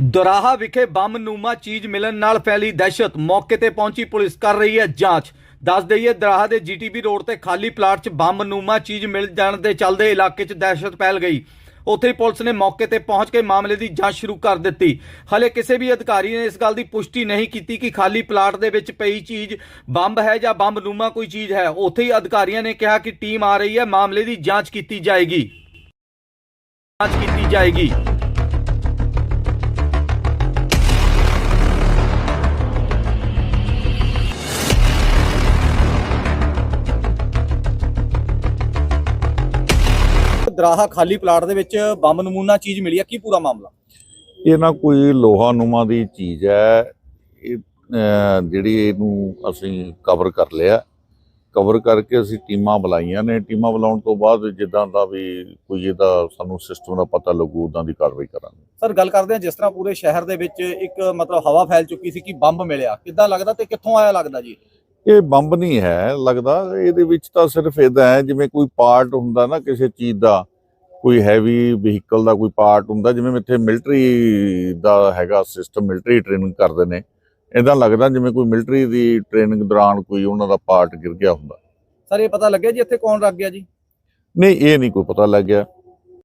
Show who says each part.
Speaker 1: ਦੁਰਾਹਾ ਵਿਖੇ ਬੰਮ ਨੂਮਾ ਚੀਜ਼ ਮਿਲਣ ਨਾਲ ਫੈਲੀ ਦਹਿਸ਼ਤ। ਮੌਕੇ ਤੇ ਪਹੁੰਚੀ ਪੁਲਿਸ ਕਰ ਰਹੀ ਹੈ ਜਾਂਚ। ਦੱਸ ਦਈਏ, ਦਰਾਹਾ ਦੇ ਜੀਟੀਬੀ ਰੋਡ ਤੇ ਖਾਲੀ ਪਲਾਟ 'ਚ ਬੰਮ ਨੂਮਾ ਚੀਜ਼ ਮਿਲ ਜਾਣ ਦੇ ਚੱਲਦੇ ਇਲਾਕੇ 'ਚ ਦਹਿਸ਼ਤ ਫੈਲ ਗਈ। ਉੱਥੇ ਹੀ ਪੁਲਿਸ ਨੇ ਮੌਕੇ ਤੇ ਪਹੁੰਚ ਕੇ ਮਾਮਲੇ ਦੀ ਜਾਂਚ ਸ਼ੁਰੂ ਕਰ ਦਿੱਤੀ। ਹਲੇ ਕਿਸੇ ਵੀ ਅਧਿਕਾਰੀ ਨੇ ਇਸ ਗੱਲ ਦੀ ਪੁਸ਼ਟੀ ਨਹੀਂ ਕੀਤੀ ਕਿ ਖਾਲੀ ਪਲਾਟ ਦੇ ਵਿੱਚ ਪਈ ਚੀਜ਼ ਬੰਬ ਹੈ ਜਾਂ ਬੰਬ ਨੂਮਾ ਕੋਈ ਚੀਜ਼ ਹੈ। ਉੱਥੇ ਹੀ ਅਧਿਕਾਰੀਆਂ ਨੇ ਕਿਹਾ ਕਿ ਟੀਮ ਆ ਰਹੀ ਹੈ। ਮਾਮਲੇ ਦੀ ਜਾਂਚ ਕੀਤੀ ਜਾਏਗੀ। ਜਾਂਚ ਕੀਤੀ ਜਾਏਗੀ। ਦਰਾਹਾ ਖਾਲੀ ਪਲਾਟ ਦੇ ਵਿੱਚ ਬੰਬ ਨਮੂਨਾ ਚੀਜ਼ ਮਿਲੀ ਹੈ ਕੀ ਪੂਰਾ ਮਾਮਲਾ?
Speaker 2: ਇਹ ਨਾ ਕੋਈ ਲੋਹਾ ਨੁਮਾ ਦੀ ਚੀਜ਼ ਹੈ। ਇਹ ਜਿਹੜੀ ਇਹਨੂੰ ਅਸੀਂ ਕਵਰ ਕਰ ਲਿਆ। ਕਵਰ ਕਰਕੇ ਅਸੀਂ ਟੀਮਾਂ ਬੁਲਾਈਆਂ ਨੇ। ਟੀਮਾਂ ਬੁਲਾਉਣ ਤੋਂ ਬਾਅਦ ਜਿੱਦਾਂ ਦਾ ਵੀ ਕੋਈ ਇਹਦਾ ਸਾਨੂੰ ਸਿਸਟਮ ਦਾ ਪਤਾ ਲੱਗੂ ਉਦਾਂ ਦੀ ਕਾਰਵਾਈ ਕਰਾਂਗੇ।
Speaker 1: ਸਰ ਗੱਲ ਕਰਦੇ ਹਾਂ ਜਿਸ ਤਰ੍ਹਾਂ ਪੂਰੇ ਸ਼ਹਿਰ ਦੇ ਵਿੱਚ ਇੱਕ ਮਤਲਬ ਹਵਾ ਫੈਲ ਚੁੱਕੀ ਸੀ ਕਿ ਬੰਬ ਮਿਲਿਆ। ਕਿੱਦਾਂ ਲੱਗਦਾ ਤੇ ਕਿੱਥੋਂ ਆਇਆ ਲੱਗਦਾ ਜੀ?
Speaker 2: ਇਹ ਬੰਬ ਨਹੀਂ ਹੈ ਲੱਗਦਾ। ਇਹਦੇ ਵਿੱਚ ਤਾਂ ਸਿਰਫ ਇਦਾਂ ਹੈ ਜਿਵੇਂ ਕੋਈ ਪਾਰਟ ਹੁੰਦਾ ਨਾ ਕਿਸੇ ਚੀਜ਼ ਦਾ ਕੋਈ ਹੈਵੀ ਵਹੀਕਲ ਦਾ ਕੋਈ ਪਾਰਟ ਹੁੰਦਾ ਜਿਵੇਂ ਇੱਥੇ ਮਿਲਟਰੀ ਦਾ ਹੈਗਾ ਸਿਸਟਮ ਮਿਲਟਰੀ ਟ੍ਰੇਨਿੰਗ ਕਰਦੇ ਨੇ ਇਦਾਂ ਲੱਗਦਾ ਜਿਵੇਂ ਕੋਈ ਮਿਲਟਰੀ ਦੀ ਟ੍ਰੇਨਿੰਗ ਦੌਰਾਨ ਕੋਈ ਉਹਨਾਂ ਦਾ ਪਾਰਟ ਗਿਰ ਗਿਆ ਹੁੰਦਾ।
Speaker 1: ਸਰ ਇਹ ਪਤਾ ਲੱਗਿਆ ਜੀ ਇੱਥੇ ਕੌਣ ਰੱਖ ਗਿਆ ਜੀ?
Speaker 2: ਨਹੀਂ ਇਹ ਨਹੀਂ ਕੋਈ ਪਤਾ ਲੱਗਿਆ